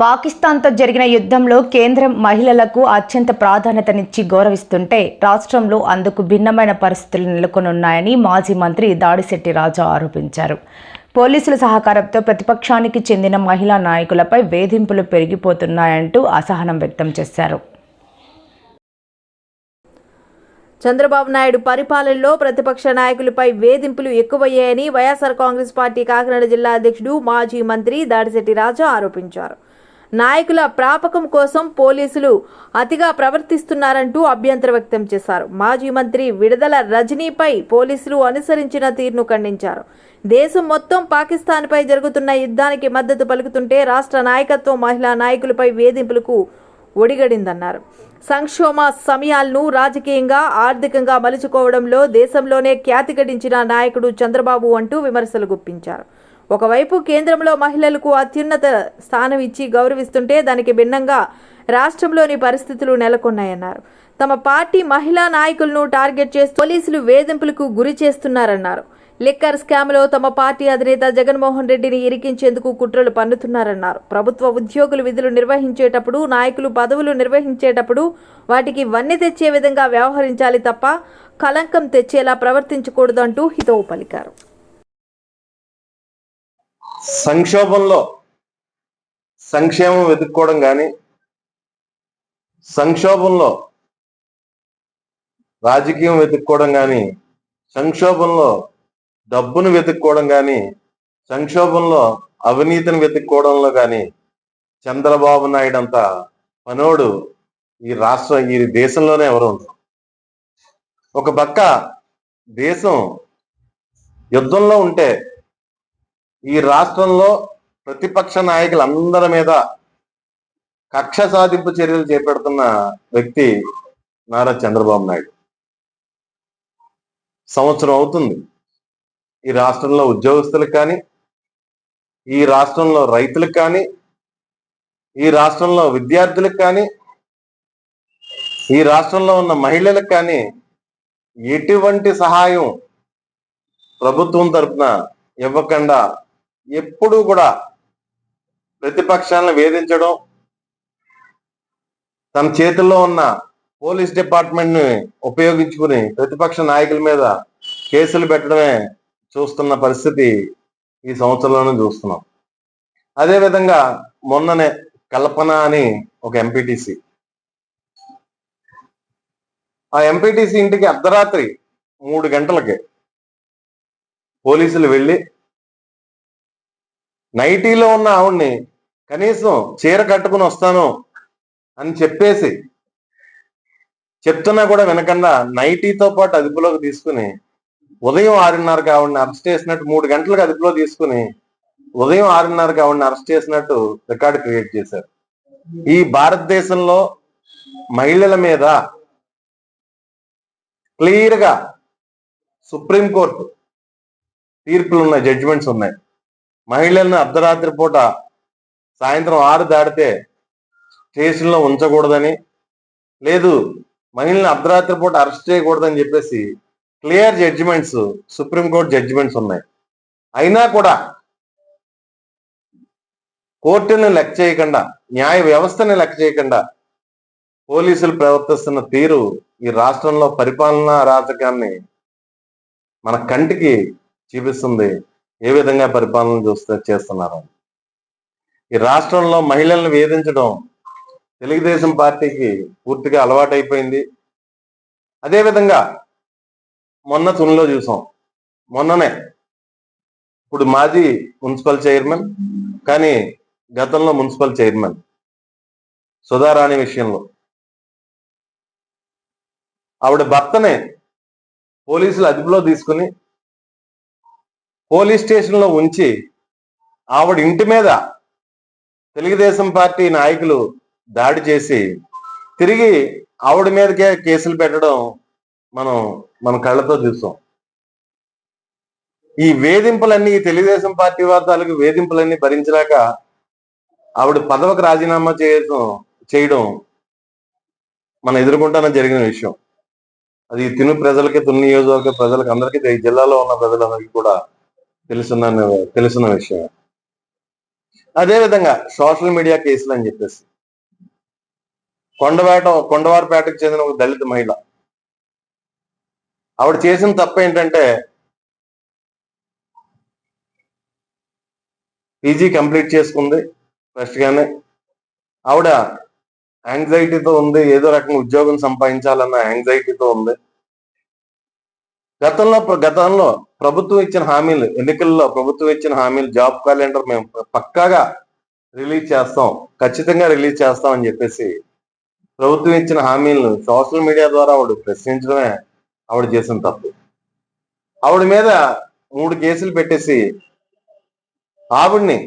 పాకిస్తాన్తో జరిగిన యుద్ధంలో కేంద్రం మహిళలకు అత్యంత ప్రాధాన్యతనిచ్చి గౌరవిస్తుంటే రాష్ట్రంలో అందుకు భిన్నమైన పరిస్థితులు నెలకొనున్నాయని మాజీ మంత్రి దాడిశెట్టి రాజా ఆరోపించారు. పోలీసుల సహకారంతో ప్రతిపక్షానికి చెందిన మహిళా నాయకులపై వేధింపులు పెరిగిపోతున్నాయంటూ అసహనం వ్యక్తం చేశారు. చంద్రబాబు నాయుడు పరిపాలనలో ప్రతిపక్ష నాయకులపై వేధింపులు ఎక్కువయ్యాయని వైఎస్ఆర్ కాంగ్రెస్ పార్టీ కాకినాడ జిల్లా అధ్యక్షుడు మాజీ మంత్రి దాడిశెట్టి రాజా ఆరోపించారు. నాయకుల ప్రాపకం కోసం పోలీసులు అతిగా ప్రవర్తిస్తున్నారంటూ అభ్యంతరం వ్యక్తం చేశారు. మాజీ మంత్రి విడుదల రజనీపై పోలీసులు అనుసరించిన తీరును ఖండించారు. దేశం మొత్తం పాకిస్తాన్పై జరుగుతున్న యుద్ధానికి మద్దతు పలుకుతుంటే రాష్ట్ర నాయకత్వం మహిళా నాయకులపై వేధింపులకు ఒడిగడిందన్నారు. సంక్షోమ సమయాలను రాజకీయంగా ఆర్థికంగా మలుచుకోవడంలో దేశంలోనే ఖ్యాతి గడించిన నాయకుడు చంద్రబాబు అంటూ విమర్శలు గుప్పించారు. ఒకవైపు కేంద్రంలో మహిళలకు అత్యున్నత స్థానం ఇచ్చి గౌరవిస్తుంటే దానికి భిన్నంగా రాష్ట్రంలోని పరిస్థితులు నెలకొన్నాయన్నారు. తమ పార్టీ మహిళా నాయకులను టార్గెట్ చేసి పోలీసులు వేధింపులకు గురి చేస్తున్నారన్నారు. లిక్కర్ స్కామ్లో తమ పార్టీ అధినేత జగన్మోహన్ రెడ్డిని ఇరికించేందుకు కుట్రలు పన్నుతున్నారన్నారు. ప్రభుత్వ ఉద్యోగులు విధులు నిర్వహించేటప్పుడు నాయకులు పదవులు నిర్వహించేటప్పుడు వాటికి వన్నె తెచ్చే విధంగా వ్యవహరించాలి తప్ప కలంకం తెచ్చేలా ప్రవర్తించకూడదంటూ హితవు పలికారు. సంక్షోభంలో సంక్షేమం వెతుక్కోవడం కానీ సంక్షోభంలో రాజకీయం వెతుక్కోవడం కానీ సంక్షోభంలో డబ్బును వెతుక్కోవడం కానీ సంక్షోభంలో అవినీతిని వెతుక్కోవడంలో కానీ చంద్రబాబు నాయుడు అంత పనోడు ఈ రాష్ట్రం ఈ దేశంలోనే ఎవరు ఉండరు. ఒక పక్క దేశం యుద్ధంలో ఉంటే ఈ రాష్ట్రంలో ప్రతిపక్ష నాయకులందరి మీద కక్ష సాధింపు చర్యలు చేపడుతున్న వ్యక్తి నారా చంద్రబాబు నాయుడు. సంవత్సరం అవుతుంది. ఈ రాష్ట్రంలో ఉద్యోగస్తులకు కానీ ఈ రాష్ట్రంలో రైతులకు కానీ ఈ రాష్ట్రంలో విద్యార్థులకు కానీ ఈ రాష్ట్రంలో ఉన్న మహిళలకు కానీ ఎటువంటి సహాయం ప్రభుత్వం తరపున ఇవ్వకుండా ఎప్పుడూ కూడా ప్రతిపక్షాలను వేధించడం తన చేతుల్లో ఉన్న పోలీస్ డిపార్ట్మెంట్ని ఉపయోగించుకుని ప్రతిపక్ష నాయకుల మీద కేసులు పెట్టడమే చూస్తున్న పరిస్థితి ఈ సంవత్సరంలోనే చూస్తున్నాం. అదే విధంగా మొన్ననే కల్పన అని ఒక ఎంపీటీసీ ఆ ఎంపీటీసీ ఇంటికి అర్ధరాత్రి మూడు గంటలకి పోలీసులు వెళ్ళి నైటీలో ఉన్న ఆవిడ్ని కనీసం చీర కట్టుకుని వస్తాను అని చెప్పేసి చెప్తున్నా కూడా వినకుండా నైటీతో పాటు అదుపులోకి తీసుకుని ఉదయం ఆరున్నరకు ఆవిడని అరెస్ట్ చేసినట్టు మూడు గంటలకు అదుపులో తీసుకుని ఉదయం ఆరున్నరకు ఆవిడని అరెస్ట్ చేసినట్టు రికార్డు క్రియేట్ చేశారు. ఈ భారతదేశంలో మహిళల మీద క్లియర్గా సుప్రీంకోర్టు తీర్పులు ఉన్నాయి జడ్జిమెంట్స్ ఉన్నాయి. మహిళలను అర్ధరాత్రి పూట సాయంత్రం ఆరు దాటితే స్టేషన్లో ఉంచకూడదని లేదు మహిళలను అర్ధరాత్రి పూట అరెస్ట్ చేయకూడదని చెప్పేసి క్లియర్ జడ్జిమెంట్స్ సుప్రీంకోర్టు జడ్జిమెంట్స్ ఉన్నాయి. అయినా కూడా కోర్టుని లెక్క చేయకుండా న్యాయ వ్యవస్థని లెక్క చేయకుండా పోలీసులు ప్రవర్తిస్తున్న తీరు ఈ రాష్ట్రంలో పరిపాలనా అరాచకాన్ని మన కంటికి చూపిస్తుంది. ఏ విధంగా పరిపాలన చూస్తే చేస్తున్నారు? ఈ రాష్ట్రంలో మహిళలను వేధించడం తెలుగుదేశం పార్టీకి పూర్తిగా అలవాటైపోయింది. అదేవిధంగా మొన్న తునిలో చూసాం. మొన్ననే ఇప్పుడు మాజీ మున్సిపల్ చైర్మన్ కానీ గతంలో మున్సిపల్ చైర్మన్ సుధారాణి విషయంలో ఆవిడ భర్తనే పోలీసులు అదుపులో తీసుకుని పోలీస్ స్టేషన్లో ఉంచి ఆవిడ ఇంటి మీద తెలుగుదేశం పార్టీ నాయకులు దాడి చేసి తిరిగి ఆవిడ మీదకే కేసులు పెట్టడం మనం మన కళ్ళతో చూసాం. ఈ వేధింపులన్నీ తెలుగుదేశం పార్టీ వార్తలకు వేధింపులన్నీ భరించలేక ఆవిడ పదవికి రాజీనామా చేయడం చేయడం మనం ఎదుర్కొంటాన జరిగిన విషయం. అది తిను ప్రజలకి తుని నియోజకవర్గ ప్రజలకు అందరికీ ఈ జిల్లాలో ఉన్న ప్రజలందరికీ కూడా తెలుసున్న తెలుసున్న విషయం అదేవిధంగా సోషల్ మీడియా కేసులు అని చెప్పేసి. కొండవేట కొండవారిపేటకు చెందిన ఒక దళిత మహిళ. ఆవిడ చేసిన తప్పు ఏంటంటే పీజీ కంప్లీట్ చేసుకుంది ఫస్ట్ గానే. ఆవిడ యాంగ్జైటీతో ఉంది ఏదో రకంగా ఉద్యోగం సంపాదించాలన్న యాంగ్జైటీతో ఉంది. గతంలో గతంలో ప్రభుత్వం ఇచ్చిన హామీలు ఎన్నికల్లో ప్రభుత్వం ఇచ్చిన హామీలు జాబ్ క్యాలెండర్ మేము పక్కాగా రిలీజ్ చేస్తాం ఖచ్చితంగా రిలీజ్ చేస్తాం అని చెప్పేసి ప్రభుత్వం ఇచ్చిన హామీలను సోషల్ మీడియా ద్వారా ఆవిడ ప్రశ్నించడమే ఆవిడ చేసిన తప్పు. ఆవిడ మీద మూడు కేసులు పెట్టేసి ఆవిడ్ని